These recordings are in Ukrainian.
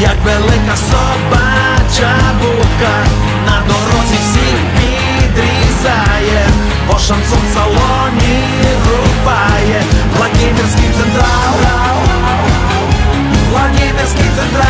Як велика собача будка, на дорозі всіх підрізає, бо шансон салоні рубає, Владимирський централ, Владимирський централ,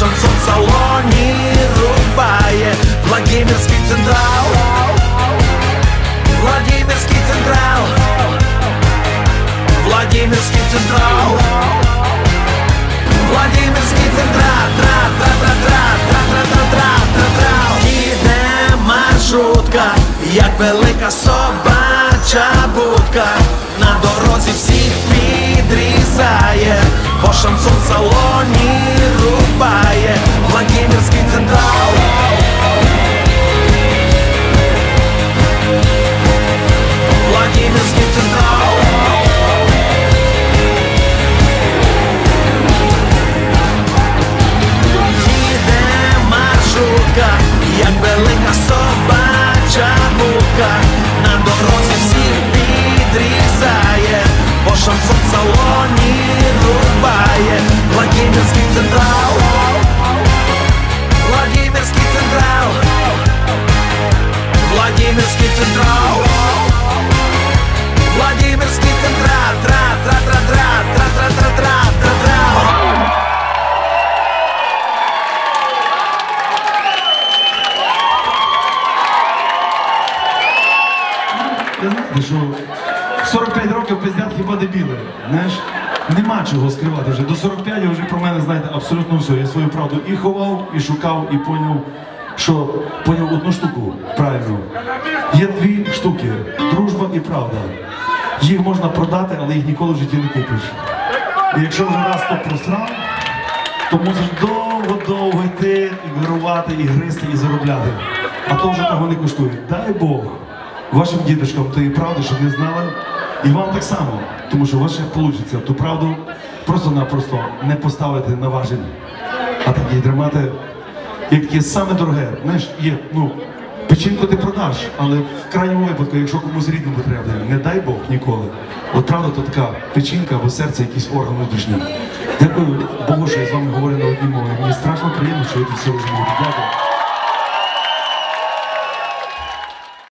шансон в салоні рубає, Владимирський централ, Владимирський централ, Владимирський централ, Владимирський централ, тра тра тра тра тра тра тра тра тра тра Їде маршрутка, як велика собача будка, на дорозі всіх підрізає, бо шансон в салоні рубає, Владимирський централ. Владимирський централ. Їде маршрутка, як велика собача будка, централ, Владимирський централ, тра тра тра тра тра тра тра тра тра тра Ви знаєте, що 45 років пиздят хіба дебіли. Знаєш, нема чого скривати вже. До 45 ви вже про мене знаєте абсолютно все. Я свою правду і ховав, і шукав, і поняв, що поняв одну штуку правильно. Є дві штуки: дружба і правда. Їх можна продати, але їх ніколи в житті не купиш. І якщо вже раз то просрав, то мусиш довго-довго йти, і і гристи, і заробляти. А то вже того не коштує. Дай Бог вашим діточкам тої правди, щоб не знали. І вам так само, тому що ваше вийде ту правду просто-напросто не поставити на важіль, а так її тримати як таке саме дороге. Знаєш, є, ну, печінку ти продаш, але в крайньому випадку, якщо комусь рідному треба, не дай Бог ніколи. От правда, то така печінка або серце, якийсь орган внутрішній. Дякую Богу, що я з вами говорю на одній мові. Мені страшно приємно, що ви тут все розумієте. Дякую.